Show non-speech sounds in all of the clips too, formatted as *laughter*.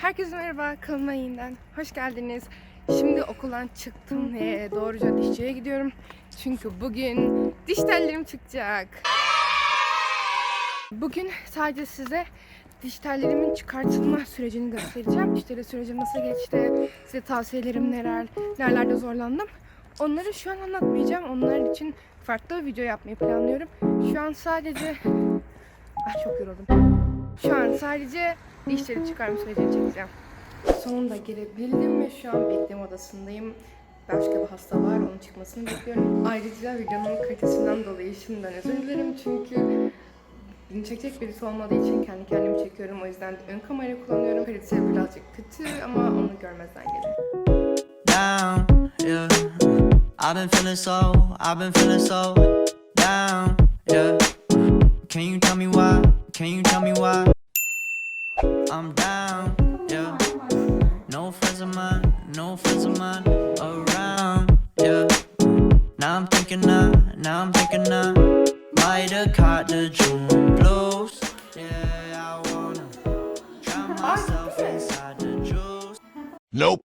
Herkese merhaba, kanalıma yeniden hoş geldiniz. Şimdi okuldan çıktım ve doğruca dişçiye gidiyorum. Çünkü bugün diş tellerim çıkacak. Bugün sadece size diş tellerimin çıkartılma sürecini göstereceğim. Diş telli sürecim nasıl geçti, size tavsiyelerim neler, nerelerde zorlandım. Onları şu an anlatmayacağım. Onlar için farklı bir video yapmayı planlıyorum. Şu an sadece... Ah çok yoruldum. Şu an sadece dişleri çıkarma sürecini çekeceğim. Sonunda girebildim ve şu an bekleme odasındayım. Başka bir hasta var, onun çıkmasını bekliyorum. Ayrıca videonun kalitesinden dolayı şimdiden özür dilerim çünkü beni çekecek birisi olmadığı için kendi kendimi çekiyorum. O yüzden ön kamerayı kullanıyorum. Kalitesi birazcık kötü ama onu görmezden gelin. down, yeah. I've been feeling so, I've been feeling so down, yeah. Can you tell me why? Can you tell me why? I'm down, yeah. No friends of mine, no friends of mine around, yeah. Now I'm thinking now, now I'm thinking now. Might have caught the June blues, yeah. I wanna drown myself inside the juice. Nope.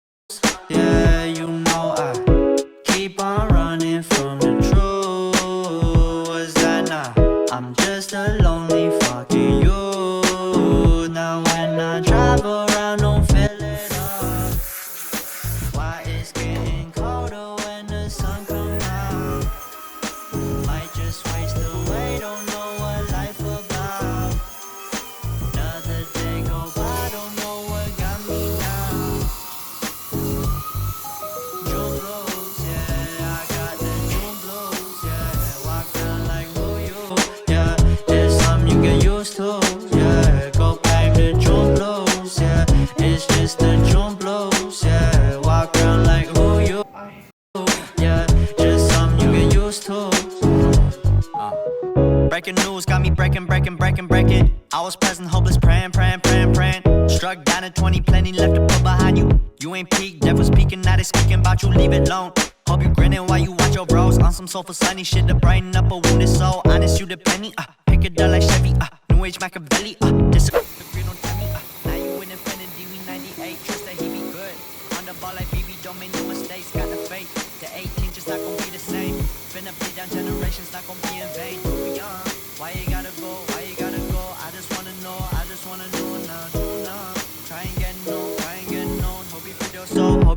Breaking news got me breaking, breaking, breaking, breaking. I was present, hopeless, praying, praying, praying, praying. Struck down at 20, plenty left to put behind you. You ain't peaked, devil speaking, now they speaking about you, leave it alone. Hope you grinning while you watch your bros on some soulful sunny shit to brighten up a wounded soul. Honest, you the penny, uh, pick it up like Chevy, uh, New Age Machiavelli, uh, disagree, don't uh, now you in Infinity, we 98, trust that he be good. On the ball like BB, don't make no mistakes, got the faith. The 18 just not gonna be the same. Finna bleed down generations,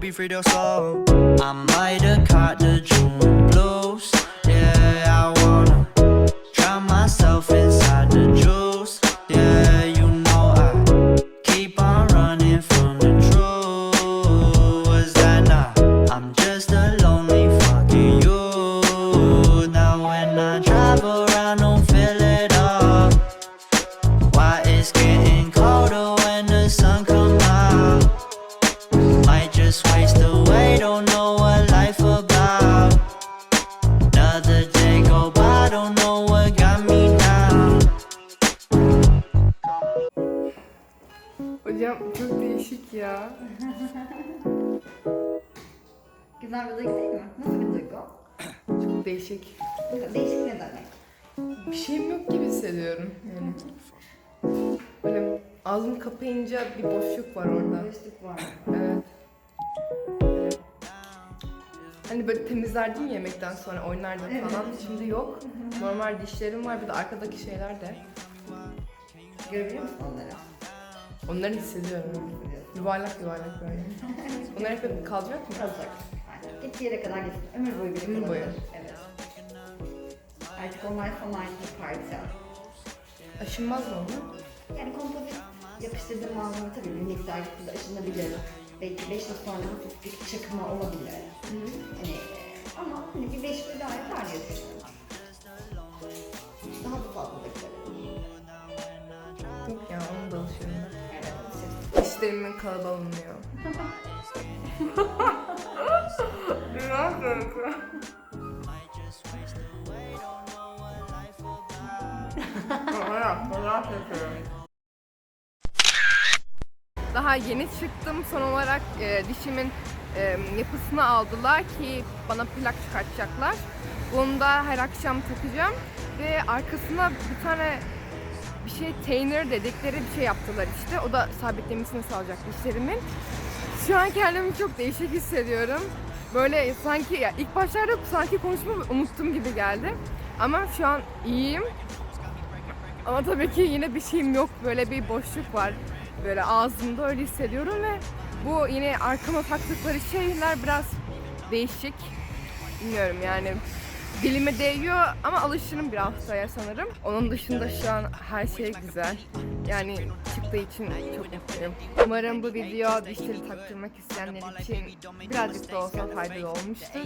you free soul. I might have caught the June blues, ya. *laughs* Güzel bir duygu değil mi? Nasıl bir duygu? Çok değişik. Değişik ne demek? Bir şeyim yok gibi hissediyorum. Yani. Böyle ağzımı kapayınca bir boşluk var orada. Boşluk var. Evet. Böyle. Hani böyle temizlerdin ya yemekten sonra oynardın falan. Şimdi yok. Normal dişlerim var bir de arkadaki şeyler de. Görebiliyor musun onları? Onları hissediyorum. Yuvarlak yuvarlak böyle. Bunlar hep kalacak mı? Kalacak. Gittiği yere kadar gitsin. Ömür boyu bile Ömür kalabilir. boyu. Evet. Artık onlar ait bir parça. Aşınmaz mı onlar? Yani kompozit yapıştırdığın malzeme tabii bir miktar gittiğinde aşınabilir. Belki 5 yıl sonra hafif bir çakma olabilir. Hani, e, ama hani bir 5 yıl daha yeter diye düşünüyorum. Ne yapıyorsun? Daha yeni çıktım. Son olarak e, dişimin e, yapısını aldılar ki bana plak çıkartacaklar. Bunu da her akşam takacağım ve arkasına bir tane bir şey Tainer dedikleri bir şey yaptılar işte. O da sabitlemesini sağlayacak dişlerimin. Şu an kendimi çok değişik hissediyorum. Böyle sanki ya ilk başlarda sanki konuşmayı unuttum gibi geldi. Ama şu an iyiyim. Ama tabii ki yine bir şeyim yok. Böyle bir boşluk var. Böyle ağzımda öyle hissediyorum ve bu yine arkama taktıkları şeyler biraz değişik. Bilmiyorum yani dilime değiyor ama alışırım bir haftaya sanırım. Onun dışında şu an her şey güzel. Yani çıktığı için çok mutluyum. Umarım bu video dişleri taktırmak isteyenler için birazcık da olsa faydalı olmuştur.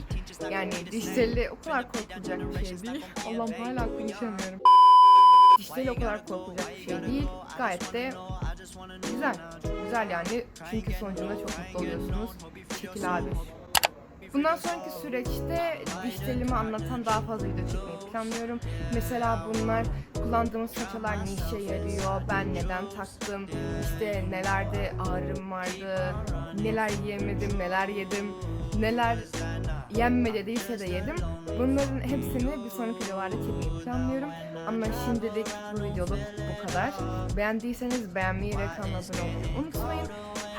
Yani dişleri o kadar korkulacak bir şey değil. Allah'ım hala konuşamıyorum. Dişleri o kadar korkulacak bir şey değil. Gayet de güzel. Güzel yani. Çünkü sonucunda çok mutlu oluyorsunuz. Şekil abi. Bundan sonraki süreçte diş telimi anlatan daha fazla video çekmeyi planlıyorum. Mesela bunlar kullandığımız fırçalar ne işe yarıyor, ben neden taktım, işte nelerde ağrım vardı, neler yemedim, neler yedim, neler yenme dediyse de yedim. Bunların hepsini bir sonraki videolarda çekmeyi planlıyorum. Ama şimdilik bu videoluk bu kadar. Beğendiyseniz beğenmeyi ve kanala abone olmayı unutmayın.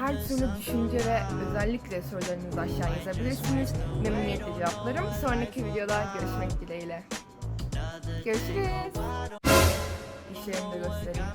Her türlü düşünce ve özellikle sorularınızı aşağı yazabilirsiniz. Memnuniyetle cevaplarım. Sonraki videoda görüşmek dileğiyle. Görüşürüz. Dişlerimi de göstereyim.